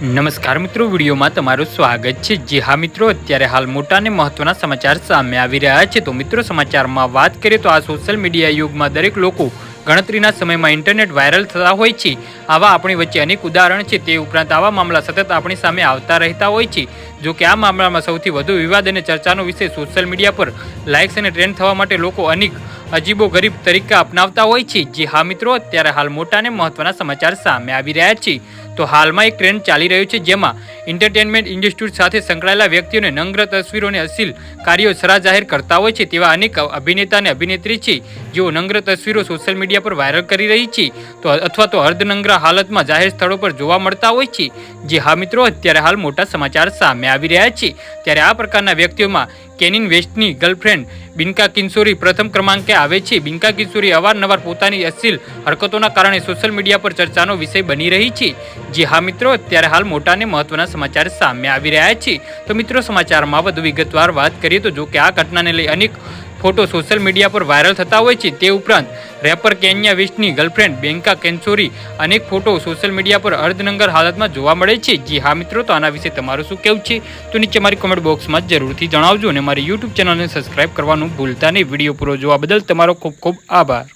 નમસ્કાર મિત્રો, વિડીયોમાં તમારું સ્વાગત છે. જી હા મિત્રો, અત્યારે હાલ મોટા અને મહત્વના સમાચાર સામે આવી રહ્યા છે. તો મિત્રો, સમાચારમાં વાત કરીએ તો આ સોશિયલ મીડિયા યુગમાં દરેક લોકો ગણતરીના સમયમાં ઇન્ટરનેટ વાયરલ થતા હોય છે. આવા આપણી વચ્ચે અનેક ઉદાહરણ છે. તે ઉપરાંત આવા મામલા સતત આપણી સામે આવતા રહેતા હોય છે. જો કે આ મામલામાં સૌથી વધુ વિવાદ અને ચર્ચાનો વિષય સોશિયલ મીડિયા પર લાઇક્સ અને ટ્રેન્ડ થવા માટે લોકો અનેક અજીબો ગરીબ તરીકે અપનાવતા હોય છે. જે હા મિત્રો, અત્યારે હાલ મોટા અને મહત્વના સમાચાર સામે આવી રહ્યા છે. તો હાલમાં એક ટ્રેન્ડ ચાલી રહ્યો છે જેમાં એન્ટરટેનમેન્ટ ઇન્ડસ્ટ્રી સાથે સંકળાયેલા વ્યક્તિઓને નગ્ન તસવીરો અને અસીલ કાર્યો સરા જાહેર કરતા હોય છે તેવા અનેક અભિનેતા અને અભિનેત્રી છે. જેઓ નંગ્ર તસવીરો સોશિયલ મીડિયા પર વાયરલ કરી રહી છે. તો અથવા તો અર્ધનંગ્ર હાલતમાં જાહેર સ્થળો પર જોવા મળતા હોય છે. જે હા મિત્રો અત્યારે હાલ મોટા સમાચાર સામે આવી રહ્યા છે. ત્યારે આ પ્રકારના વ્યક્તિઓમાં કેનિન વેસ્ટની ગર્લફ્રેન્ડ બિનકા કિન્સોરી પ્રથમ ક્રમાંકે આવે છે. બિનકા કિન્સોરી અવારનવાર પોતાની અશ્લીલ હરકતોના કારણે સોશિયલ મીડિયા પર ચર્ચાનો વિષય બની રહી છે. જે હા મિત્રો, અત્યારે હાલ મોટાને મહત્વના સમાચાર સામે આવી રહ્યા છે. તો મિત્રો, સમાચારમાં વધુ વિગતવાર વાત કરીએ તો જો કે આ ઘટનાને લઈ અનેક ફોટો સોશિયલ મીડિયા પર વાયરલ થતા હોય છે તે ઉપરાંત રેપર કેન્યા વેસ્ટની ગર્લફ્રેન્ડ બેંકા કેન્સોરી અનેક ફોટો સોશિયલ મીડિયા પર અર્ધનંગર હાલતમાં જોવા મળે છે. જી હા મિત્રો, તો આના વિશે તમારું શું કહેવું છે? તો નીચે મારી કોમેન્ટ બોક્સમાં જરૂરથી જણાવજો અને મારી યુટ્યુબ ચેનલને સબસ્ક્રાઇબ કરવાનું ભૂલતા નહીં. વીડિયો પૂરો જોવા બદલ તમારો ખૂબ ખૂબ આભાર.